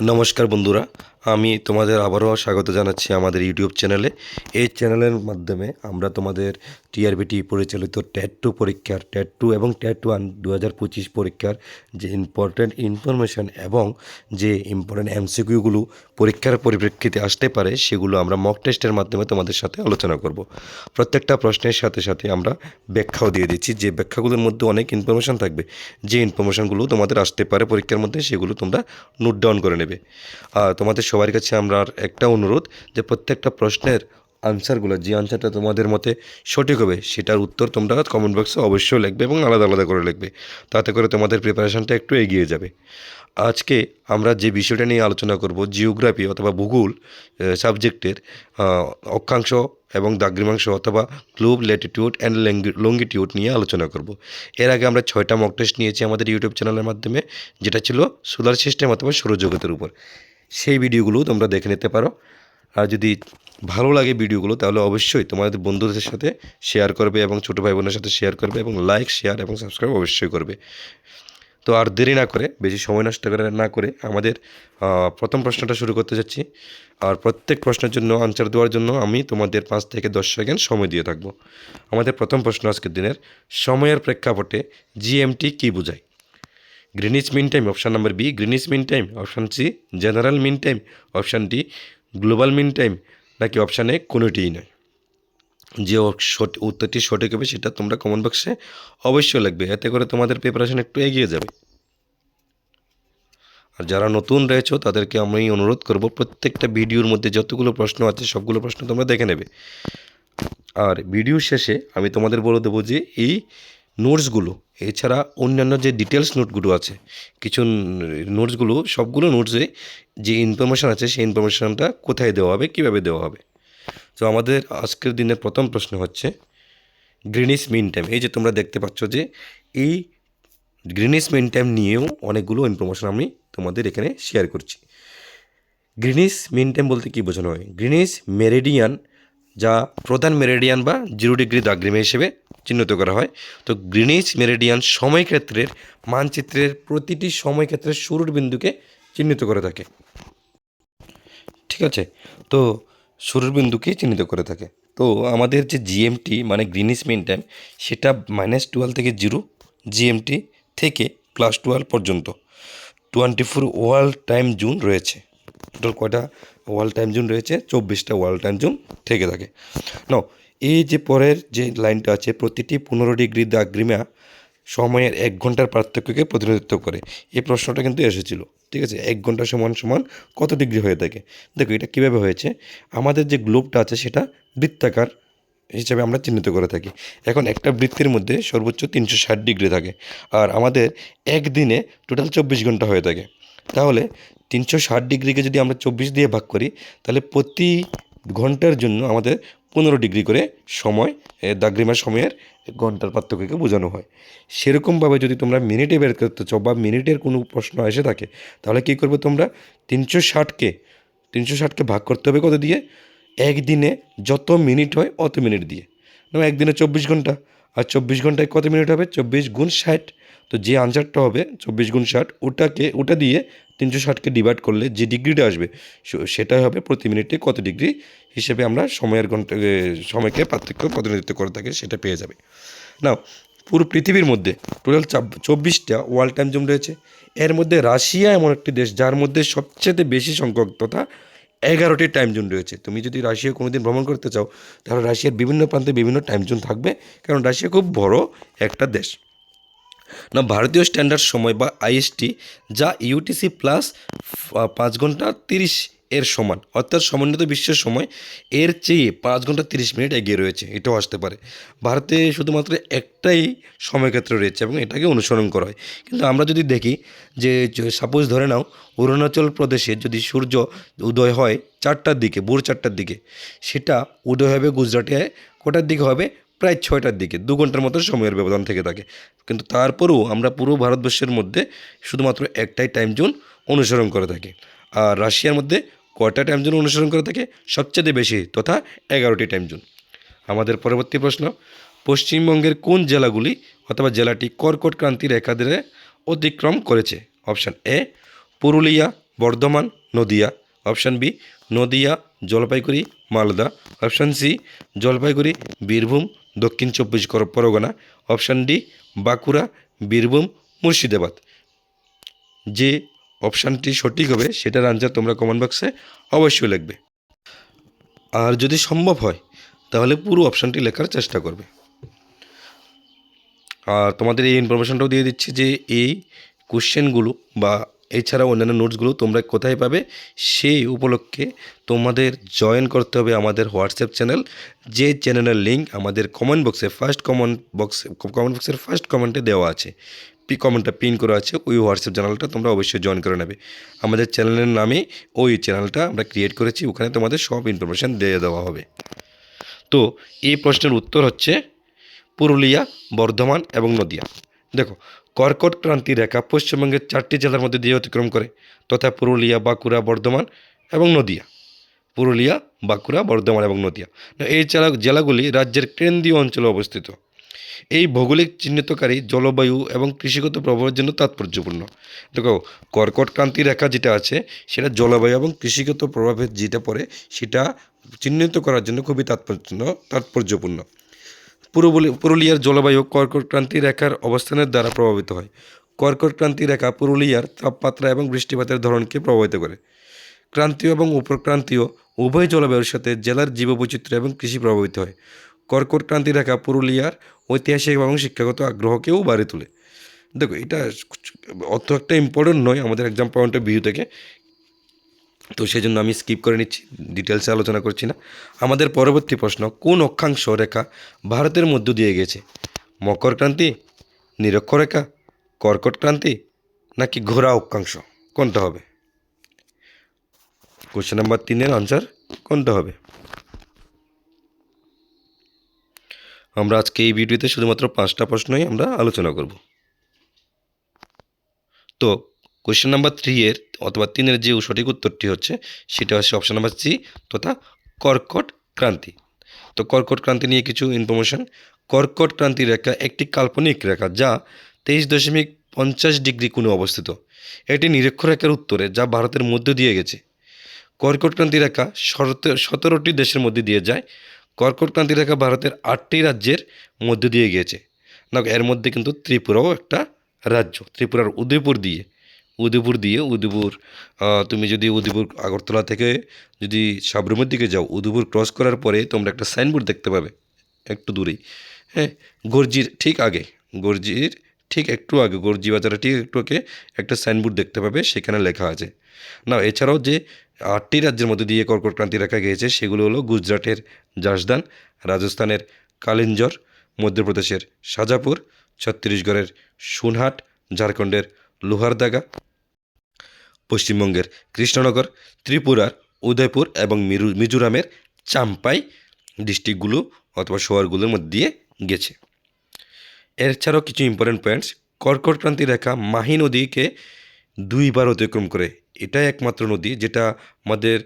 নমস্কার বন্ধুরা, আমি তোমাদের আবারও স্বাগত জানাচ্ছি আমাদের ইউটিউব চ্যানেলে। এই চ্যানেলের মাধ্যমে আমরা তোমাদের টিআরবিটি পরিচালিত ট্যাট টু পরীক্ষার ট্যাট টু এবং ট্যাট ওয়ান দু হাজার পঁচিশ পরীক্ষার যে ইম্পর্ট্যান্ট ইনফরমেশান এবং যে ইম্পর্ট্যান্ট এমসিকিউগুলো পরীক্ষার পরিপ্রেক্ষিতে আসতে পারে, সেগুলো আমরা মক টেস্টের মাধ্যমে তোমাদের সাথে আলোচনা করব। প্রত্যেকটা প্রশ্নের সাথে সাথে আমরা ব্যাখ্যাও দিয়ে দিচ্ছি। যে ব্যাখ্যাগুলোর মধ্যে অনেক ইনফরমেশান থাকবে, যে ইনফরমেশানগুলো তোমাদের আসতে পারে পরীক্ষার মধ্যে, সেগুলো তোমরা নোট ডাউন করে নেবে। আর তোমাদের সবার কাছে আমরা একটা অনুরোধ যে প্রত্যেকটা প্রশ্নের আনসারগুলো যে আনসারটা তোমাদের মতে সঠিক হবে, সেটার উত্তর তোমরা কমেন্ট বক্সে অবশ্যই লিখবে এবং আলাদা আলাদা করে লিখবে। তাতে করে তোমাদের প্রিপারেশনটা একটু এগিয়ে যাবে। আজকে আমরা যে বিষয়টা নিয়ে আলোচনা করব জিওগ্রাফি অথবা ভূগোল সাবজেক্টের অক্ষাংশ এবং দাগ্রিমাংশ অথবা গ্লোব ল্যাটিটিউড অ্যান্ড লঙ্গিটিউড নিয়ে আলোচনা করব। এর আগে আমরা ছয়টা মক টেস্ট নিয়েছি আমাদের ইউটিউব চ্যানেলের মাধ্যমে, যেটা ছিল সোলার সিস্টেম অথবা সৌরজগতের উপর। সেই ভিডিওগুলো তোমরা দেখে নিতে পারো। আর যদি ভালো লাগে ভিডিওগুলো, তাহলে অবশ্যই তোমাদের বন্ধুদের সাথে শেয়ার করবে এবং ছোটো ভাই বোনের সাথে শেয়ার করবে এবং লাইক শেয়ার এবং সাবস্ক্রাইব অবশ্যই করবে। তো আর দেরি না করে, বেশি সময় নষ্ট করে না করে আমাদের প্রথম প্রশ্নটা শুরু করতে যাচ্ছি। আর প্রত্যেক প্রশ্নের জন্য আনসার দেওয়ার জন্য আমি তোমাদের পাঁচ থেকে দশ সেকেন্ড সময় দিয়ে থাকব। আমাদের প্রথম প্রশ্ন আজকের দিনের, সময়ের প্রেক্ষাপটে জিএমটি কী বোঝায়? Greenwich mean time option number B Greenwich mean time option C general mean time option D global mean time নাকি অপশান কোনোটিই নয়। যে উত্তরটি সঠিক হবে সেটা তোমরা কমেন্ট বক্সে অবশ্যই লাগবে এতে করে তোমাদের প্রিপারেশন একটু এগিয়ে যাবে। আর যারা নতুন রয়েছে, তাদেরকে আমি অনুরোধ করব, প্রত্যেকটা ভিডিওর মধ্যে যতগুলো প্রশ্ন আছে, সবগুলো প্রশ্ন তোমরা দেখে নেবে। আর ভিডিও শেষে আমি তোমাদের বলে দেবো যে এই নোটসগুলো, এছাড়া অন্যান্য যে ডিটেলস নোটগুলো আছে, কিছু নোটসগুলো, সবগুলো নোটসে যে ইনফরমেশান আছে, সেই ইনফরমেশানটা কোথায় দেওয়া হবে, কীভাবে দেওয়া হবে। তো আমাদের আজকের দিনের প্রথম প্রশ্ন হচ্ছে গ্রিনিস মিন টাইম এই যে তোমরা দেখতে পাচ্ছ যে, এই গ্রিনিস মিন টাইম নিয়েও অনেকগুলো ইনফরমেশান আমি তোমাদের এখানে শেয়ার করছি। গ্রিনিস মিন টাইম বলতে কী বোঝানো হয়? গ্রিনিস মেরিডিয়ান যা প্রধান মেরিডিয়ান বা জিরো ডিগ্রি দাগ্রিমে হিসেবে চিহ্নিত করা হয়। তো গ্রিনিচ মেরিডিয়ান সময়ক্ষেত্রের মানচিত্রের প্রতিটি সময়ক্ষেত্রের শুরুর বিন্দুকে চিহ্নিত করে থাকে। ঠিক আছে? তো শুরুর বিন্দুকেই চিহ্নিত করে থাকে। তো আমাদের যে জিএমটি মানে গ্রিনিস মিন টাইম, সেটা মাইনাস টুয়েলভ থেকে জিরো জিএমটি থেকে প্লাস টুয়েলভ পর্যন্ত। Twenty four world time zone রয়েছে। টোটাল কয়টা ওয়ার্ল্ড টাইম জোন রয়েছে? চব্বিশটা ওয়ার্ল্ড টাইম জোন থেকে থাকে। নাও এই যে পরের যে লাইনটা আছে, প্রতিটি পনেরো ডিগ্রি দাগ্রিমা সময়ের এক ঘণ্টার পার্থক্যকে প্রতিনিধিত্ব করে। এই প্রশ্নটা কিন্তু এসেছিল, ঠিক আছে? এক ঘণ্টা সমান সমান কত ডিগ্রি হয়ে থাকে? দেখো, এটা কীভাবে হয়েছে? আমাদের যে গ্লোবটা আছে, সেটা বৃত্তাকার হিসাবে আমরা চিহ্নিত করে থাকি। এখন একটা বৃত্তির মধ্যে সর্বোচ্চ তিনশো ষাট ডিগ্রি থাকে আর আমাদের একদিনে টোটাল চব্বিশ ঘণ্টা হয়ে থাকে। তাহলে তিনশো ষাট ডিগ্রিকে যদি আমরা চব্বিশ দিয়ে ভাগ করি, তাহলে প্রতি ঘণ্টার জন্য আমাদের পনেরো ডিগ্রি করে সময় দাগ্রিমার সময়ের ঘণ্টার পার্থক্যকে বোঝানো হয়। সেরকমভাবে যদি তোমরা মিনিটে বের করতে চাও বা মিনিটের কোনো প্রশ্ন এসে থাকে, তাহলে কী করবে তোমরা? তিনশো ষাটকে তিনশো ষাটকে ভাগ করতে হবে কত দিয়ে? একদিনে যত মিনিট হয় অত মিনিট দিয়ে। একদিনে চব্বিশ ঘণ্টা। আর চব্বিশ ঘন্টায় কত মিনিট হবে? চব্বিশ গুণ ষাট। তো যে আনসারটা হবে চব্বিশ গুণ ষাট, ওটাকে, ওটা দিয়ে তিনশো ষাটকে ডিভাইড করলে যে ডিগ্রিটা আসবে, সে- সেটাই হবে প্রতি মিনিটে কত ডিগ্রি? হিসেবে আমরা সময়ের ঘণ্টা সময়কে পার্থক্য প্রতিনিধিত্ব করে থাকে, সেটা পেয়ে যাবে। নাও পুরো পৃথিবীর মধ্যে টোটাল চব্বিশটা ওয়ার্ল্ড টাইম জোন রয়েছে। এর মধ্যে রাশিয়া এমন একটি দেশ, যার মধ্যে সবচেয়ে বেশি সংখ্যক তথা এগারোটি টাইম জোন রয়েছে। তুমি যদি রাশিয়া কোনোদিন ভ্রমণ করতে চাও, তাহলে রাশিয়ার বিভিন্ন প্রান্তে বিভিন্ন টাইম জোন থাকবে, কারণ রাশিয়া খুব বড় একটা দেশ। না ভারতীয় স্ট্যান্ডার্ড সময় বা আইএসটি যা ইউটিসি প্লাস পাঁচ ঘণ্টা তিরিশ এর সমান। অর্থাৎ সমন্বিত বিশ্বের সময় এর চেয়ে পাঁচ ঘণ্টা তিরিশ মিনিট এগিয়ে রয়েছে। এটাও আসতে পারে। ভারতে শুধুমাত্র একটাই সময়ক্ষেত্র রয়েছে এবং এটাকে অনুসরণ করা হয়। কিন্তু আমরা যদি দেখি যে সাপোজ ধরে নাও, অরুণাচল প্রদেশে যদি সূর্য উদয় হয় চারটার দিকে, ভোর চারটার দিকে, সেটা উদয় হবে গুজরাটে, কোটার দিকে হবে? প্রায় ছয়টার দিকে, দু ঘণ্টার মতো সময়ের ব্যবধান থেকে থাকে। কিন্তু তারপরেও আমরা পুরো ভারতবর্ষের মধ্যে শুধুমাত্র একটাই টাইম জোন অনুসরণ করে থাকি। আর রাশিয়ার মধ্যে কয়টা টাইম জোন অনুসরণ করে থাকে সবচেয়ে বেশি তথা এগারোটি টাইম জোন। আমাদের পরবর্তী প্রশ্ন, পশ্চিমবঙ্গের কোন জেলাগুলি অথবা জেলাটি কর্কট ক্রান্তি রেখা ধরে অতিক্রম করেছে? Option A, Purulia, Bardhaman, Nadia. Option B, Nadia, Jalpaiguri, Malda. Option C, Jalpaiguri, Birbhum, Dakshin Chabbish Pargana. Option D, Bankura, Birbhum, Murshidabad. যে অপশানটি সঠিক হবে, সেটার আনসার তোমরা কমেন্ট বক্সে অবশ্যই লিখবে। আর যদি সম্ভব হয়, তাহলে পুরো অপশানটি লেখার চেষ্টা করবে। আর তোমাদের এই ইনফরমেশনটাও দিয়ে দিচ্ছি যে, এই কোশ্চেনগুলো বা এছাড়া অন্যান্য নোটসগুলো তোমরা কোথায় পাবে, সেই উপলক্ষে তোমাদের জয়েন করতে হবে আমাদের হোয়াটসঅ্যাপ চ্যানেল যে চ্যানেলের লিঙ্ক আমাদের কমেন্ট বক্সে ফার্স্ট কমেন্ট বক্সে কমেন্ট বক্সের ফার্স্ট কমেন্টে দেওয়া আছে পি কমেন্টটা পিন করা আছে, ওই হোয়াটসঅ্যাপ চ্যানেলটা তোমরা অবশ্যই জয়েন করে নেবে। আমাদের চ্যানেলের নামে ওই চ্যানেলটা আমরা ক্রিয়েট করেছি, ওখানে তোমাদের সব ইনফরমেশান দিয়ে দেওয়া হবে। তো এই প্রশ্নের উত্তর হচ্ছে পুরুলিয়া, বর্ধমান এবং নদিয়া। দেখো, কর্কট ক্রান্তি রেখা পশ্চিমবঙ্গের চারটি জেলার মধ্যে দিয়ে অতিক্রম করে, তথা পুরুলিয়া, বাঁকুড়া, বর্ধমান এবং নদিয়া। পুরুলিয়া, বাঁকুড়া, বর্ধমান এবং নদিয়া। এই জেলা জেলাগুলি রাজ্যের কেন্দ্রীয় অঞ্চলে অবস্থিত। এই ভৌগোলিক চিহ্নিতকারী জলবায়ু এবং কৃষিগত প্রভাবের জন্য তাৎপর্যপূর্ণ। দেখো, কর্কট ক্রান্তি রেখা যেটা আছে, সেটা জলবায়ু এবং কৃষিগত প্রভাবের যেটা পড়ে, সেটা চিহ্নিত করার জন্য খুবই তাৎপর্য তাৎপর্যপূর্ণ। পুরুলি- পুরুলিয়ার জলবায়ু কর্কট ক্রান্তি রেখার অবস্থানের দ্বারা প্রভাবিত হয়। কর্কট ক্রান্তি রেখা পুরুলিয়ার তাপমাত্রা এবং বৃষ্টিপাতের ধরনকে প্রভাবিত করে। ক্রান্তীয় এবং উপক্রান্তীয় উভয় জলবায়ুর সাথে জেলার জীববৈচিত্র্য এবং কৃষি প্রভাবিত হয়। কর্কট ক্রান্তি রেখা পুরুলিয়ার ঐতিহাসিক এবং শিক্ষাগত আগ্রহকেও বাড়িয়ে তোলে। দেখো, এটা অত একটা ইম্পর্টেন্ট নয় আমাদের এক্সাম পয়েন্ট অফ ভিউ থেকে। তো সেই জন্য আমি স্কিপ করে নিচ্ছি ডিটেলসে আলোচনা করছি না। আমাদের পরবর্তী প্রশ্ন, কোন অক্ষাংশ রেখা ভারতের মধ্য দিয়ে গেছে? মকর ক্রান্তি নিরক্ষরেখা কর্কট ক্রান্তি নাকি ঘোরা অক্ষাংশ? কোনটা হবে? কোশ্চেন নাম্বার তিনের আনসার কোনটা হবে? আমরা আজকে এই ভিডিওতে শুধুমাত্র পাঁচটা প্রশ্নই আমরা আলোচনা করব। তো কোয়েশ্চেন নাম্বার থ্রি এর অথবা তিনের যে সঠিক উত্তরটি হচ্ছে, সেটা হচ্ছে অপশন নাম্বার সি তথা কর্কট ক্রান্তি। তো কর্কট ক্রান্তি নিয়ে কিছু ইনফরমেশন কর্কট ক্রান্তি রেখা একটি কাল্পনিক রেখা যা তেইশ দশমিক পঞ্চাশ ডিগ্রি কোণে অবস্থিত। এটি নিরক্ষরেখার উত্তরে যা ভারতের মধ্য দিয়ে গেছে। কর্কট ক্রান্তি রেখা সতেরোটি দেশের মধ্যে দিয়ে যায়। কর্কট ক্রান্তি রেখা ভারতের আটটি রাজ্যের মধ্য দিয়ে গিয়েছে। না এর মধ্যে কিন্তু ত্রিপুরাও একটা রাজ্য। ত্রিপুরার উদয়পুর দিয়ে উদয়পুর দিয়ে, উদয়পুর তুমি যদি উদয়পুর আগরতলা থেকে যদি সাবরুমের দিকে যাও, উদয়পুর ক্রস করার পরে তোমরা একটা সাইনবোর্ড দেখতে পাবে, একটু দূরেই। হ্যাঁ গর্জির ঠিক আগে, গর্জির ঠিক একটু আগে গর্জি বাজারে ঠিক একটু আগে একটা সাইনবোর্ড দেখতে পাবে, সেখানে লেখা আছে। না এছাড়াও যে আটটি রাজ্যের মধ্যে দিয়ে কর্কট ক্রান্তি রেখা গিয়েছে, সেগুলো হলো গুজরাটের জাসদান রাজস্থানের কালিঞ্জর, মধ্যপ্রদেশের শাজাপুর, ছত্তিশগড়ের সুনহাট, ঝাড়খণ্ডের লোহারদাগা, পশ্চিমবঙ্গের কৃষ্ণনগর, ত্রিপুরার উদয়পুর এবং মিরু, মিজোরামের চাম্পাই ডিস্ট্রিক্টগুলো অথবা শহরগুলোর মধ্যে দিয়ে গেছে। এছাড়াও কিছু ইম্পর্টেন্ট পয়েন্টস কর্কট ক্রান্তি রেখা মাহি নদীকে দুইবার অতিক্রম করে। এটাই একমাত্র নদী যেটা আমাদের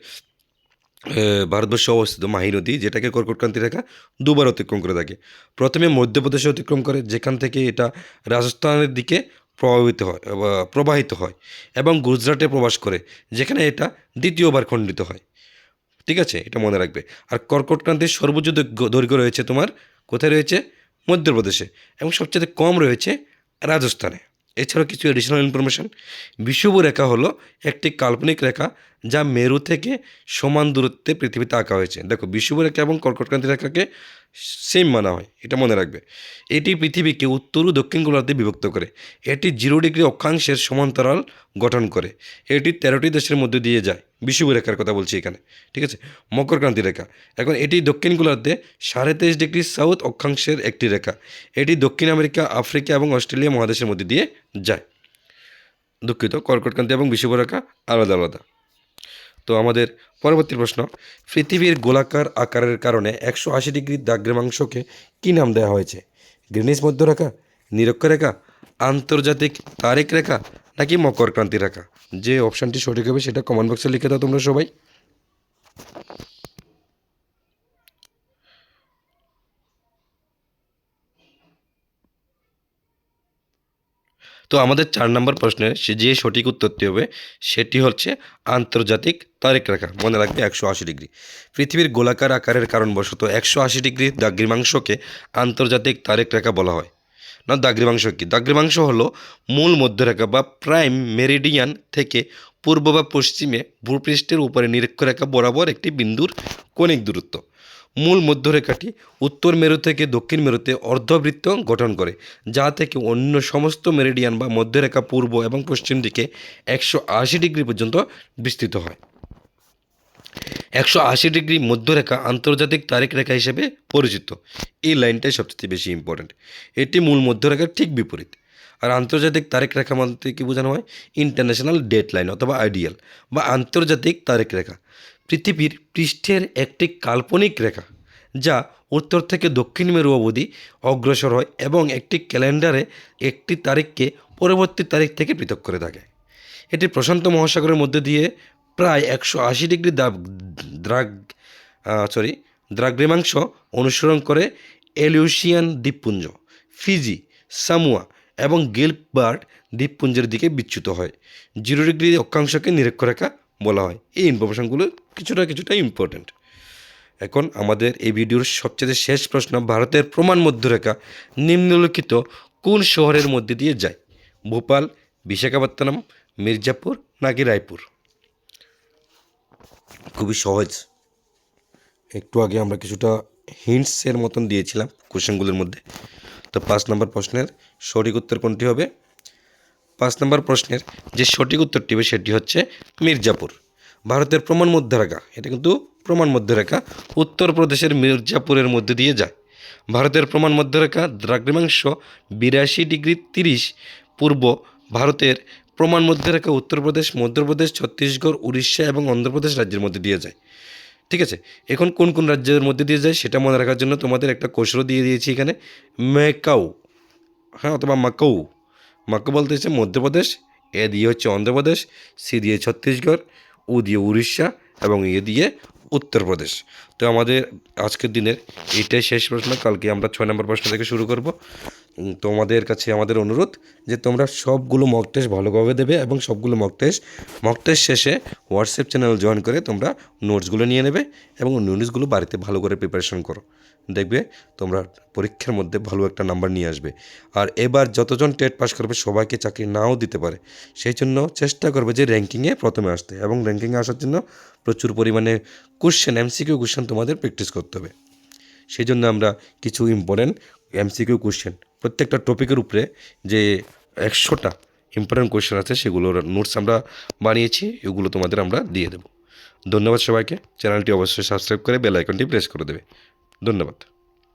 ভারতবর্ষে অবস্থিত মাহি নদী, যেটাকে কর্কট ক্রান্তি রেখা দুবার অতিক্রম করে থাকে। প্রথমে মধ্যপ্রদেশে অতিক্রম করে, যেখান থেকে এটা রাজস্থানের দিকে প্রভাবিত হয় প্রবাহিত হয় এবং গুজরাটে প্রবাস করে, যেখানে এটা দ্বিতীয়বার খণ্ডিত হয়। ঠিক আছে? এটা মনে রাখবে। আর কর্কট ক্রান্তির সর্বোচ্চ দৈর্ঘ্য রয়েছে তোমার, কোথায় রয়েছে? মধ্যপ্রদেশে এবং সবচেয়ে কম রয়েছে রাজস্থানে। এছাড়াও কিছু এডিশনাল ইনফরমেশন বিষুব রেখা হলো একটি কাল্পনিক রেখা যা মেরু থেকে সমান দূরত্বে পৃথিবীতে আঁকা হয়েছে। দেখো বিষুব রেখা এবং কর্কটক্রান্তি রেখাকে সেম মানা হয়, এটা মনে রাখবে। এটি পৃথিবীকে উত্তর ও দক্ষিণ গোলার্ধে বিভক্ত করে। এটি জিরো ডিগ্রি অক্ষাংশের সমান্তরাল গঠন করে। এটি তেরোটি দেশের মধ্যে দিয়ে যায়। বিষুব রেখার কথা বলছি এখানে, ঠিক আছে? মকরক্রান্তি রেখা। এখন এটি দক্ষিণ গোলার্ধে সাড়ে তেইশ ডিগ্রি সাউথ অক্ষাংশের একটি রেখা। এটি দক্ষিণ আমেরিকা, আফ্রিকা এবং অস্ট্রেলিয়া মহাদেশের মধ্যে দিয়ে যায়। দুঃখিত কর্কটক্রান্তি এবং বিষুব রেখা আলাদা আলাদা। তো আমাদের পরবর্তী প্রশ্ন, পৃথিবীর গোলাকার আকারের কারণে একশো আশি ডিগ্রি দ্রাঘ্রামাংশকে কী নাম দেওয়া হয়েছে? গ্রিনিস নিরক্ষ রেখা আন্তর্জাতিক তারিখ রেখা, নাকি মকরক্রান্তি রেখা? যে অপশানটি সঠিক হবে সেটা কমেন্ট বক্সে লিখে দাও তোমরা সবাই। তো আমাদের চার নম্বর প্রশ্নের সে যে সঠিক উত্তরটি হবে, সেটি হচ্ছে আন্তর্জাতিক তারিখ রেখা। মনে রাখবে একশো আশি ডিগ্রি। পৃথিবীর গোলাকার আকারের কারণবশত একশো আশি ডিগ্রি দাগ্রিমাংশকে আন্তর্জাতিক তারিখ রেখা বলা হয়। না দাগ্রিমাংশ কী? দাগ্রিমাংশ হলো মূল মধ্যরেখা বা প্রাইম মেরিডিয়ান থেকে পূর্ব বা পশ্চিমে ভূপৃষ্ঠের উপরে নিরক্ষরেখা বরাবর একটি বিন্দুর কণিক দূরত্ব। মূল মধ্যরেখাটি উত্তর মেরু থেকে দক্ষিণ মেরুতে অর্ধবৃত্ত গঠন করে, যা থেকে অন্য সমস্ত মেরিডিয়ান বা মধ্যরেখা পূর্ব এবং পশ্চিম দিকে একশো আশি ডিগ্রি পর্যন্ত বিস্তৃত হয়। একশো আশি ডিগ্রি মধ্যরেখা আন্তর্জাতিক তারিখ রেখা হিসেবে পরিচিত। এই লাইনটাই সবচেয়ে বেশি ইম্পর্ট্যান্ট এটি মূল মধ্যরেখার ঠিক বিপরীত। আর আন্তর্জাতিক তারিখ রেখা বলতে কী বোঝানো হয়? ইন্টারন্যাশনাল ডেট লাইন অথবা আইডিয়াল বা আন্তর্জাতিক তারিখ রেখা। পৃথিবীর পৃষ্ঠের একটি কাল্পনিক রেখা, যা উত্তর থেকে দক্ষিণ মেরু অবধি অগ্রসর হয় এবং একটি ক্যালেন্ডারে একটি তারিখকে পরবর্তী তারিখ থেকে পৃথক করে থাকে। এটি প্রশান্ত মহাসাগরের মধ্যে দিয়ে প্রায় একশো আশি ডিগ্রি দাব দ্রাগ সরি দ্রাগ্রিমাংশ অনুসরণ করে এলিউশিয়ান দ্বীপপুঞ্জ, ফিজি, সামুয়া এবং গিলবার্ট দ্বীপপুঞ্জের দিকে বিচ্যুত হয়। জিরো ডিগ্রি অক্ষাংশকে নিরক্ষরেখা বলা হয়। এই ইনফরমেশনগুলো কিছুটা কিছুটা ইম্পর্ট্যান্ট এখন আমাদের এই ভিডিওর সবচেয়ে শেষ প্রশ্ন, ভারতের প্রমাণ মধ্যরেখা নিম্নলিখিত কোন শহরের মধ্যে দিয়ে যায়? ভোপাল, বিশাখাপত্তনম, মির্জাপুর নাকি রায়পুর? খুবই সহজ। একটু আগে আমরা কিছুটা হিন্টসের মতন দিয়েছিলাম কোশ্চেনগুলোর মধ্যে। তো পাঁচ নম্বর প্রশ্নের সঠিক উত্তর কোনটি হবে? পাঁচ নম্বর প্রশ্নের যে সঠিক উত্তরটি হবে সেটি হচ্ছে মির্জাপুর। ভারতের প্রমাণ মধ্যরেখা। এটা কিন্তু প্রমাণ মধ্যরেখা। উত্তরপ্রদেশের মির্জাপুরের মধ্যে দিয়ে যায়। ভারতের প্রমাণ মধ্যরেখা দ্রাঘিমাংশ বিরাশি ডিগ্রি তিরিশ। পূর্ব ভারতের প্রমাণ মধ্যরেখা উত্তরপ্রদেশ মধ্যপ্রদেশ ছত্তিশগড়, উড়িষ্যা এবং অন্ধ্রপ্রদেশ রাজ্যের মধ্যে দিয়ে যায়। ঠিক আছে? এখন কোন কোন রাজ্যের মধ্যে দিয়ে যায় সেটা মনে রাখার জন্য তোমাদের একটা কোষরও দিয়ে দিয়েছি এখানে। মেকাউ। হ্যাঁ অথবা মাকাউ মাকাউ বলতে হচ্ছে মধ্যপ্রদেশ, এ দিয়ে হচ্ছে অন্ধ্রপ্রদেশ, সি দিয়ে ছত্তিশগড়, উ দিয়ে উড়িষ্যা এবং এ দিয়ে উত্তরপ্রদেশ। তো আমাদের আজকের দিনের এটাই শেষ প্রশ্ন। কালকে আমরা ছয় নম্বর প্রশ্ন থেকে শুরু করব। তোমাদের কাছে আমাদের অনুরোধ যে তোমরা সবগুলো মক টেস্ট ভালোভাবে দেবে এবং সবগুলো মক টেস্ট মক টেস্ট শেষে হোয়াটসঅ্যাপ চ্যানেল জয়েন করে তোমরা নোটসগুলো নিয়ে নেবে এবং নোটসগুলো বাড়িতে ভালো করে প্রিপারেশন করো। দেখবে তোমরা পরীক্ষার মধ্যে ভালো একটা নাম্বার নিয়ে আসবে। আর এবার যতজন টেট পাস করবে সবাইকে চাকরি নাও দিতে পারে। সেই জন্য চেষ্টা করবে যে র্যাঙ্কিংয়ে প্রথমে আসতে। এবং র্যাঙ্কিংয়ে আসার জন্য প্রচুর পরিমাণে কোশ্চেন এমসিকিউ কোশ্চেন তোমাদের প্র্যাকটিস করতে হবে। সেই জন্য আমরা কিছু ইম্পর্টেন্ট এমসিকিউ কোশ্চেন প্রত্যেকটা টপিকের উপরে যে একশোটা ইম্পর্টেন্ট কোশ্চেন আছে, সেগুলোর নোটস আমরা বানিয়েছি, এগুলো তোমাদের আমরা দিয়ে দেবো। ধন্যবাদ সবাইকে। চ্যানেলটি অবশ্যই সাবস্ক্রাইব করে বেল আইকনটি প্রেস করে দেবে। ধন্যবাদ।